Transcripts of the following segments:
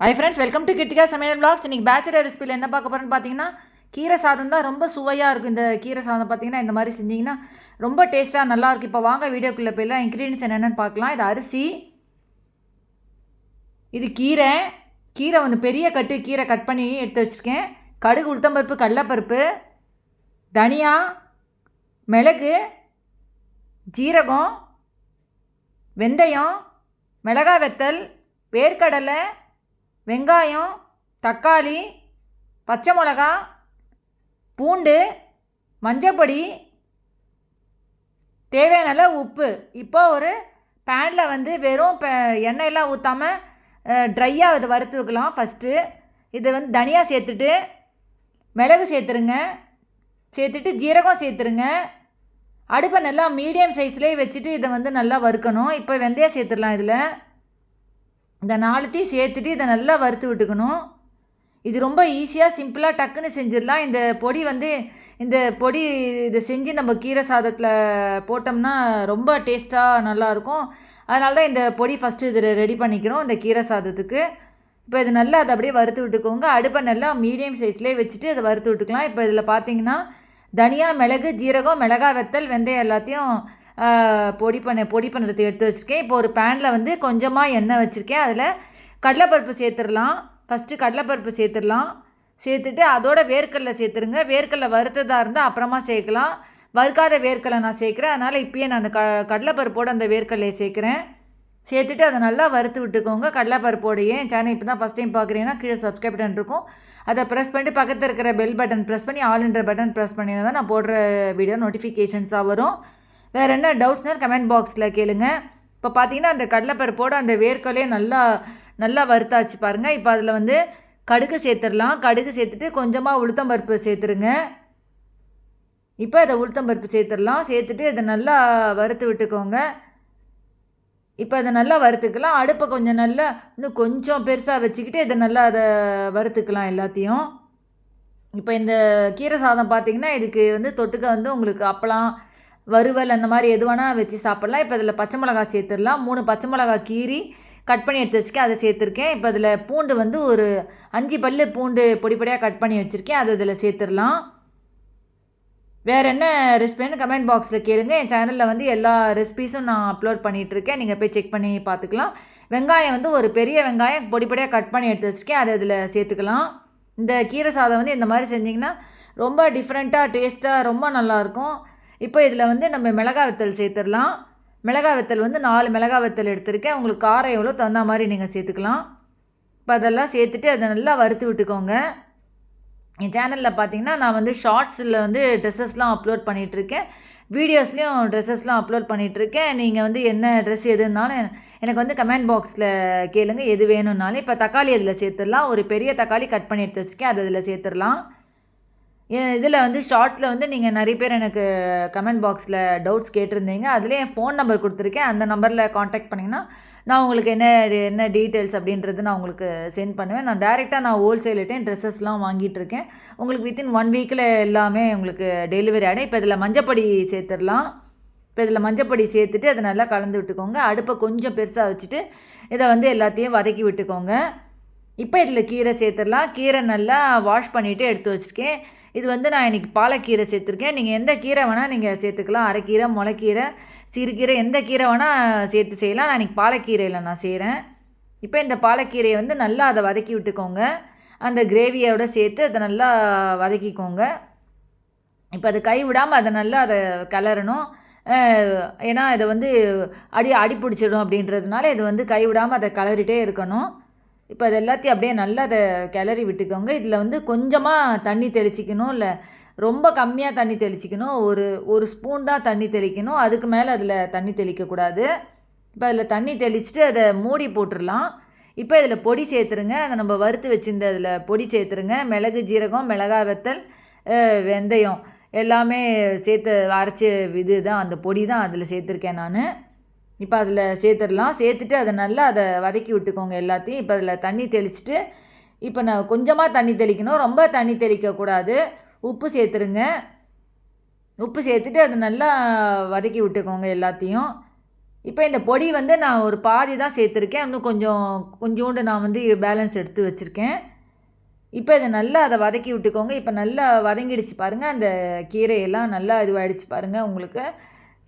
Hi friends welcome to Krithika சமையல் blocks இன்றைக்கி bachelor ரெசிபியில் என்ன பார்க்க போகிறேன்னு பார்த்தீங்கன்னா கீரை சாதம் தான் ரொம்ப சுவையாக இருக்கும். இந்த கீரை சாதம் பார்த்தீங்கன்னா இந்த மாதிரி செஞ்சிங்கன்னா ரொம்ப டேஸ்ட்டாக நல்லாயிருக்கும் இப்போ வாங்க வீடியோக்குள்ளே போயிடலாம். இன்க்ரீடியன்ஸ் என்னென்னு பார்க்கலாம். இது அரிசி இது கீரை. கீரை வந்து பெரிய கட்டு கீரை கட் பண்ணி எடுத்து வச்சுருக்கேன். கடுகு உளுத்தம்பருப்பு கடலப்பருப்பு தனியா மிளகு ஜீரகம் வெந்தயம் மிளகா வெத்தல் வேர்க்கடலை வெங்காயம் தக்காளி பச்சை மிளகா பூண்டு மஞ்சப்பொடி தேவையான அளவு உப்பு. இப்போ ஒரு பேனில் வந்து வெறும் எண்ணெயெல்லாம் ஊற்றாமல் ட்ரையாக இதை வறுத்து வைக்கலாம் ஃபஸ்ட்டு இதை வந்து தனியாக சேர்த்துட்டு மிளகு சேர்த்துருங்க. சேர்த்துட்டு ஜீரகம் சேர்த்துருங்க. அடுப்பை நல்லா மீடியம் சைஸ்லேயே வச்சுட்டு இதை வந்து நல்லா வறுக்கணும். இப்போ வெந்தயம் சேர்த்துடலாம் இதில். இந்த நாலுத்தையும் சேர்த்துட்டு இதை நல்லா வறுத்து விட்டுக்கணும். இது ரொம்ப ஈஸியாக சிம்பிளாக டக்குன்னு செஞ்சிடலாம். இந்த பொடி வந்து இந்த பொடி இதை செஞ்சு நம்ம கீரை சாதத்தில் போட்டோம்னா ரொம்ப டேஸ்ட்டாக நல்லாயிருக்கும். அதனால தான் இந்த பொடி ஃபஸ்ட்டு இதில் ரெடி பண்ணிக்கிறோம் இந்த கீரை சாதத்துக்கு. இப்போ இது நல்லா அதை அப்படியே வறுத்து விட்டுக்கோங்க. அடுப்பை நல்லா மீடியம் சைஸ்லேயே வச்சுட்டு அதை வறுத்து விட்டுக்கலாம். இப்போ இதில் பார்த்தீங்கன்னா தனியா மிளகு ஜீரகம் மிளகா வெத்தல் வெந்தயம் எல்லாத்தையும் பொடி பண்ண பொடி பண்ணுறதை எடுத்து வச்சுருக்கேன். இப்போ ஒரு பேனில் வந்து கொஞ்சமாக எண்ணெய் வச்சுருக்கேன். அதில் கடலைப்பருப்பு சேர்த்துடலாம். ஃபஸ்ட்டு கடலைப்பருப்பு சேர்த்துடலாம். சேர்த்துட்டு அதோட வேர்க்கடலை சேர்த்துருங்க. வேர்க்கடலை வறுத்ததாக இருந்தால் அப்புறமா சேர்க்கலாம். வறுக்காத வேர்க்கடலை நான் சேர்க்குறேன். அதனால் இப்போயே நான் அந்த க கடலைப்பருப்போடு அந்த வேர்க்கடலையை சேர்க்குறேன். சேர்த்துட்டு அதை நல்லா வறுத்து விட்டுக்கோங்க. கடலைப்பருப்போடையே. சேனல் இப்போ தான் ஃபஸ்ட் டைம் பார்க்குறீங்கன்னா கீழே சப்ஸ்கிரைப் பட்டன் இருக்கும். அதை ப்ரெஸ் பண்ணிட்டு பக்கத்தில் இருக்கிற பெல் பட்டன் ப்ரெஸ் பண்ணி ஆல்ன்ற பட்டன் ப்ரெஸ் பண்ணினா தான் நான் போடுற வீடியோ நோட்டிஃபிகேஷன்ஸாக வரும். வேறு என்ன டவுட்ஸ்னால் கமெண்ட் பாக்ஸில் கேளுங்க. இப்போ பார்த்தீங்கன்னா அந்த கடலைப்பருப்போடு அந்த வேர்க்கடலையே நல்லா நல்லா வறுத்தாச்சு பாருங்கள் இப்போ அதில் வந்து கடுகு சேர்த்துடலாம். கடுகு சேர்த்துட்டு கொஞ்சமாக உளுத்தம்பருப்பு சேர்த்துருங்க. இப்போ அதை உளுத்தம்பருப்பு சேர்த்துடலாம். சேர்த்துட்டு இதை நல்லா வறுத்து விட்டுக்கோங்க. இப்போ அதை நல்லா வறுத்துக்கலாம். அடுப்பை கொஞ்சம் நல்லா இன்னும் கொஞ்சம் பெருசாக வச்சுக்கிட்டு இதை நல்லா அதை வறுத்துக்கலாம் எல்லாத்தையும். இப்போ இந்த கீரை சாதம் பார்த்திங்கன்னா இதுக்கு வந்து தொட்டுக்க வந்து உங்களுக்கு அப்பளம் வறுவல் அந்த மாதிரி எது வேணால் வச்சு சாப்பிட்லாம். இப்போ இதில் பச்சை மிளகா சேர்த்துடலாம். மூணு பச்சை மிளகா கீரி கட் பண்ணி எடுத்து வச்சுக்கேன் அதை சேர்த்துருக்கேன். இப்போ அதில் பூண்டு வந்து ஒரு அஞ்சு பல் பூண்டு பொடிப்படியாக கட் பண்ணி வச்சுருக்கேன். அதை இதில் சேர்த்துடலாம். வேறு என்ன ரெசிபின்னு கமெண்ட் பாக்ஸில் கேளுங்க. என் சேனலில் வந்து எல்லா ரெசிபீஸும் நான் அப்லோட் பண்ணிகிட்ருக்கேன் நீங்கள் போய் செக் பண்ணி பார்த்துக்கலாம். வெங்காயம் வந்து ஒரு பெரிய வெங்காயம் பொடிப்படியாக கட் பண்ணி எடுத்து வச்சுருக்கேன் அதை இதில் சேர்த்துக்கலாம். இந்த கீரை சாதம் வந்து இந்த மாதிரி செஞ்சிங்கன்னா ரொம்ப டிஃப்ரெண்ட்டாக டேஸ்ட்டாக ரொம்ப நல்லாயிருக்கும் இப்போ இதில் வந்து நம்ம மிளகாய் வத்தல் சேர்த்துடலாம். மிளகாய் வத்தல் வந்து நாலு மிளகாய் வத்தல் எடுத்திருக்கேன். உங்களுக்கு காரம் எவ்வளோ தகுந்த மாதிரி நீங்கள் சேர்த்துக்கலாம். இப்போ அதெல்லாம் சேர்த்துட்டு அதை நல்லா வறுத்து விட்டுக்கோங்க. என் சேனலில் பார்த்தீங்கன்னா நான் வந்து ஷார்ட்ஸில் வந்து ட்ரெஸ்ஸஸ்லாம் அப்லோட் பண்ணிகிட்ருக்கேன். வீடியோஸ்லேயும் ட்ரெஸ்ஸஸ்லாம் அப்லோட் பண்ணிகிட்ருக்கேன். நீங்கள் வந்து என்ன ட்ரெஸ் எதுனாலும் எனக்கு வந்து கமெண்ட் பாக்ஸில் கேளுங்க எது வேணும்னாலும். இப்போ தக்காளி அதில் சேர்த்துடலாம். ஒரு பெரிய தக்காளி கட் பண்ணி எடுத்து வச்சுக்கேன் அது அதில் சேர்த்துடலாம். இதில் வந்து ஷார்ட்ஸில் வந்து நீங்கள் நிறைய பேர் எனக்கு கமெண்ட் பாக்ஸில் டவுட்ஸ் கேட்டிருந்தீங்க. அதிலே என் ஃபோன் நம்பர் கொடுத்துருக்கேன். அந்த நம்பரில் காண்டாக்ட் பண்ணிங்கன்னா நான் உங்களுக்கு என்ன என்ன டீட்டெயில்ஸ் அப்படின்றது நான் உங்களுக்கு சென்ட் பண்ணுவேன். நான் டேரெக்டாக நான் ஹோல்சேல்கிட்டே ட்ரெஸ்ஸஸ்லாம் வாங்கிட்டு இருக்கேன். உங்களுக்கு வித்தின் ஒன் வீக்கில் எல்லாமே உங்களுக்கு டெலிவரி ஆகிடும் இப்போ இதில் மஞ்சப்பொடி சேர்த்துடலாம். இப்போ இதில் மஞ்சப்பொடி சேர்த்துட்டு அதை நல்லா கலந்து விட்டுக்கோங்க. அடுப்பை கொஞ்சம் பெருசாக வச்சுட்டு இதை வந்து எல்லாத்தையும் வதக்கி விட்டுக்கோங்க. இப்போ இதில் கீரை சேர்த்துடலாம். கீரை நல்லா வாஷ் பண்ணிவிட்டு எடுத்து வச்சுருக்கேன். இது வந்து நான் இன்றைக்கி பாலக்கீரை சேர்த்துருக்கேன். நீங்கள் எந்த கீரை வேணால் நீங்கள் சேர்த்துக்கலாம். அரைக்கீரை முளைக்கீரை சிறுகீரை எந்த கீரை வேணால் சேர்த்து செய்யலாம். நான் இன்றைக்கி பாலக்கீரையில் நான் செய்கிறேன் இப்போ இந்த பாலக்கீரையை வந்து நல்லா அதை வதக்கி விட்டுக்கோங்க. அந்த கிரேவியோடு சேர்த்து அதை நல்லா வதக்கிக்கோங்க. இப்போ அதை கை விடாமல் அதை நல்லா அதை கலரணும் ஏன்னா இதை வந்து அடி அடி பிடிச்சிடும் அப்படின்றதுனால இது வந்து கைவிடாமல் அதை கலரிட்டே இருக்கணும். இப்போ அது எல்லாத்தையும் அப்படியே நல்லா அதை கிளறி விட்டுக்கோங்க. இதில் வந்து கொஞ்சமாக தண்ணி தெளிச்சிக்கணும். இல்லை ரொம்ப கம்மியாக தண்ணி தெளிச்சிக்கணும். ஒரு ஒரு ஸ்பூன் தான் தண்ணி தெளிக்கணும். அதுக்கு மேலே அதில் தண்ணி தெளிக்கக்கூடாது. இப்போ அதில் தண்ணி தெளிச்சுட்டு அதை மூடி போட்டுடலாம். இப்போ இதில் பொடி சேர்த்துருங்க. அதை நம்ம வறுத்து வச்சுருந்த அதில் பொடி சேர்த்துருங்க. மிளகு ஜீரகம் மிளகா வெத்தல் வெந்தயம் எல்லாமே சேர்த்து அரைச்சி இது தான். அந்த பொடி தான் அதில் சேர்த்துருக்கேன் நான். இப்போ அதில் சேர்த்துடலாம். சேர்த்துட்டு அதை நல்லா அதை வதக்கி விட்டுக்கோங்க எல்லாத்தையும். இப்போ அதில் தண்ணி தெளிச்சுட்டு இப்போ நான் கொஞ்சமாக தண்ணி தெளிக்கணும். ரொம்ப தண்ணி தெளிக்கக்கூடாது. உப்பு சேர்த்துருங்க. உப்பு சேர்த்துட்டு அதை நல்லா வதக்கி விட்டுக்கோங்க எல்லாத்தையும். இப்போ இந்த பொடி வந்து நான் ஒரு பாதி தான் சேர்த்துருக்கேன். இன்னும் கொஞ்சம் கொஞ்சோண்டு நான் வந்து பேலன்ஸ் எடுத்து வச்சுருக்கேன். இப்போ இதை நல்லா அதை வதக்கி விட்டுக்கோங்க. இப்போ நல்லா வதங்கிடுச்சு பாருங்கள் அந்த கீரையெல்லாம் நல்லா இதுவாகிடுச்சு பாருங்கள் உங்களுக்கு.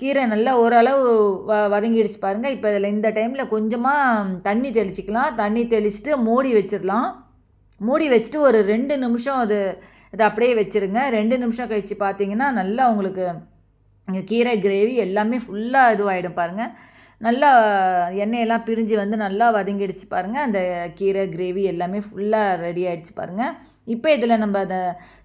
கீரை நல்லா ஓரளவு வ வதங்கிடுச்சு பாருங்கள் இப்போ இதில் இந்த டைமில் கொஞ்சமாக தண்ணி தெளிச்சிக்கலாம். தண்ணி தெளிச்சுட்டு மூடி வச்சிடலாம். மூடி வச்சுட்டு ஒரு ரெண்டு நிமிஷம் அது இதை அப்படியே வச்சுருங்க. ரெண்டு நிமிஷம் கழித்து பார்த்தீங்கன்னா நல்லா உங்களுக்கு இங்கே கீரை கிரேவி எல்லாமே ஃபுல்லாக இதுவாகிடும் பாருங்கள் நல்லா எண்ணெயெல்லாம் பிரிஞ்சு வந்து நல்லா வதங்கிடுச்சு பாருங்கள் அந்த கீரை கிரேவி எல்லாமே ஃபுல்லாக ரெடி ஆகிடுச்சு பாருங்கள் இப்போ இதில் நம்ம அதை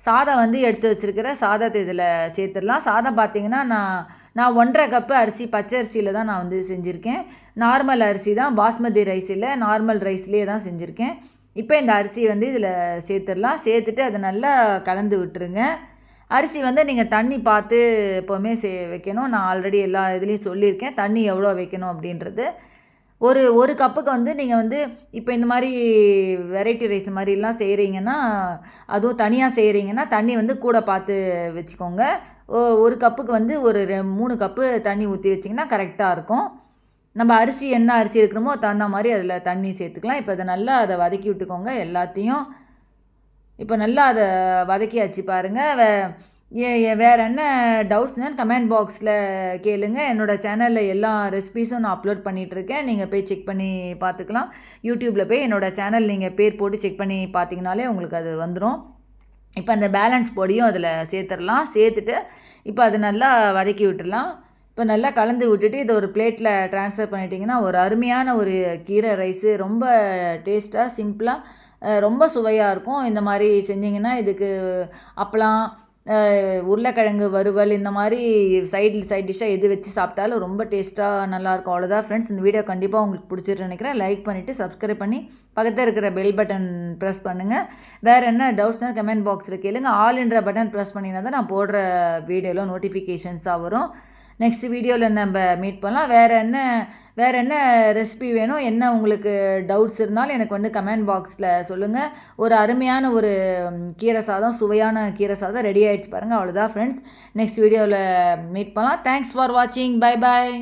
சாதம் வந்து எடுத்து வச்சுருக்கிற சாதத்தை இதில் சேர்த்துடலாம். சாதம் பார்த்திங்கன்னா நான் நான் ஒன்றரை கப்பு அரிசி பச்சை அரிசியில் தான் நான் வந்து செஞ்சுருக்கேன். நார்மல் அரிசி தான் பாஸ்மதி ரைஸ் இல்லை நார்மல் ரைஸ்லேயே தான் செஞ்சுருக்கேன். இப்போ இந்த அரிசி வந்து இதில் சேர்த்துடலாம். சேர்த்துட்டு அதை நல்லா கலந்து விட்டுருங்க. அரிசி வந்து நீங்கள் தண்ணி பார்த்து எப்போவுமே சே வைக்கணும். நான் ஆல்ரெடி எல்லா இதுலேயும் சொல்லியிருக்கேன். தண்ணி எவ்வளோ வைக்கணும் அப்படின்றது. ஒரு ஒரு கப்புக்கு வந்து நீங்கள் வந்து இப்போ இந்த மாதிரி வெரைட்டி ரைஸ் மாதிரிலாம் செய்கிறீங்கன்னா அதுவும் தனியாக செய்கிறீங்கன்னா தண்ணி வந்து கூட பார்த்து வச்சுக்கோங்க. ஒரு கப்புக்கு வந்து ஒரு ரெ மூணு கப்பு தண்ணி ஊற்றி வச்சிங்கன்னா கரெக்டாக இருக்கும். நம்ம அரிசி என்ன அரிசி இருக்கிறோமோ தகுந்த மாதிரி அதில் தண்ணி சேர்த்துக்கலாம். இப்போ அதை நல்லா அதை வதக்கி விட்டுக்கோங்க எல்லாத்தையும். இப்போ நல்லா அதை வதக்கியாச்சு பாருங்கள் வே வேறு என்ன டவுட்ஸ்னால் கமெண்ட் பாக்ஸில் கேளுங்க. என்னோடய சேனலில் எல்லா ரெசிபீஸும் நான் அப்லோட் பண்ணிகிட்ருக்கேன் நீங்கள் போய் செக் பண்ணி பார்த்துக்கலாம் யூடியூப்பில் போய் என்னோடய சேனல் நீங்கள் பேர் போட்டு செக் பண்ணி பார்த்தீங்கனாலே உங்களுக்கு அது வந்துடும் இப்போ அந்த பேலன்ஸ் பொடியும் அதில் சேர்த்துடலாம். சேர்த்துட்டு இப்போ அது நல்லா வதக்கி விட்டுடலாம். இப்போ நல்லா கலந்து விட்டுட்டு இதை ஒரு பிளேட்டில் ட்ரான்ஸ்ஃபர் பண்ணிட்டீங்கன்னா ஒரு அருமையான ஒரு கீரை ரைஸு ரொம்ப டேஸ்ட்டாக சிம்பிளாக ரொம்ப சுவையாக இருக்கும். இந்த மாதிரி செஞ்சிங்கன்னா இதுக்கு அப்பளம் உருளைக்கிழங்கு வறுவல் இந்த மாதிரி சைடு சைட் டிஷ்ஷாக எது வச்சு சாப்பிட்டாலும் ரொம்ப டேஸ்ட்டாக நல்லாயிருக்கும். அவ்வளோதான் ஃப்ரெண்ட்ஸ் இந்த வீடியோ கண்டிப்பாக உங்களுக்கு பிடிச்சிட்டு நினைக்கிறேன். லைக் பண்ணிவிட்டு சப்ஸ்கிரைப் பண்ணி பக்கத்தில் இருக்கிற பெல் பட்டன் ப்ரெஸ் பண்ணுங்கள் வேறு என்ன டவுட்ஸ்னால் கமெண்ட் பாக்ஸில் கேளுங்க. ஆல் என்ற பட்டன் ப்ரெஸ் பண்ணிங்கன்னா தான் நான் போடுற வீடியோவில் நோட்டிஃபிகேஷன்ஸாக வரும். நெக்ஸ்ட் வீடியோவில் நம்ம மீட் பண்ணலாம். வேறு என்ன வேறு என்ன ரெசிபி வேணும்? என்ன உங்களுக்கு டவுட்ஸ் இருந்தாலும் எனக்கு வந்து கமெண்ட் பாக்ஸில் சொல்லுங்கள் ஒரு அருமையான ஒரு கீரை சாதம் சுவையான கீரை சாதம் ரெடி ஆகிடுச்சு பாருங்கள் அவ்வளோதான் ஃப்ரெண்ட்ஸ் நெக்ஸ்ட் வீடியோவில் மீட் பண்ணலாம். தேங்க்ஸ் ஃபார் வாட்சிங் பை பாய்